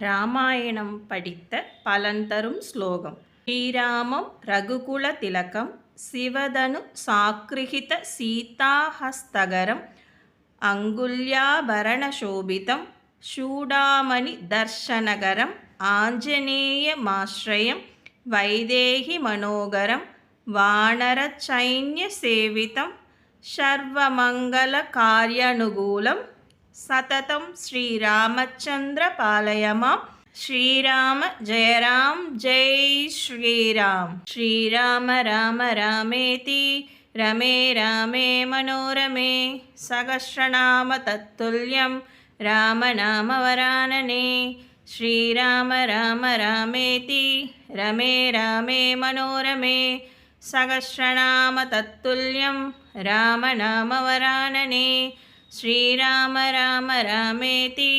ராமாயணம் படித்த பலன் தரும் ஸ்லோகம் ஸ்ரீராமம் ரகுகுல திலகம் சிவதனு சாக்ரிஹித சீதாஹஸ்தகரம் அங்குல்யாபரணசோபிதம் சூடாமணி தர்ஷனகரம் ஆஞ்சநேயமாஸ்ரயம் வைதேகி மனோகரம் வானரச்சைன்யசேவிதம் சர்வமங்கலகாரியனுகூலம் सततं श्रीरामचन्द्रपालय मां श्रीराम जय राम जय श्रीराम। श्रीराम राम रामेति रमे रामे मनोरमे। सहस्रनाम तत्तुल्यं रामनामवरानने। श्रीराम राम रामेति रमे रामे मनोरमे। सहस्रनाम तत्तुल्यं रामनामवरानने श्रीराम राम रामेति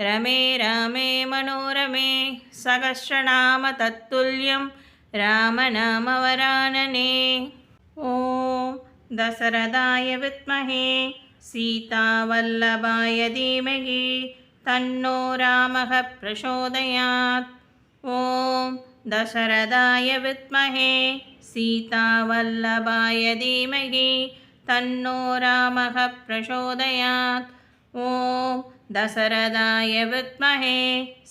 रमे रामे मनोरमे सहस्रनाम तत्तुल्यं रामनामवरानने ॐ दशरथाय विद्महे सीतावल्लभाय धीमहि तन्नो रामः प्रचोदयात्। ॐ दशरथाय विद्महे सीतावल्लभाय धीमहि तन्नो रामः प्रचोदयात्। ॐ दशरथाय विद्महे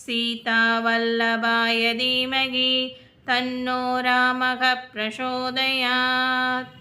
सीतावल्लभाय धीमहि तन्नो रामः प्रचोदयात्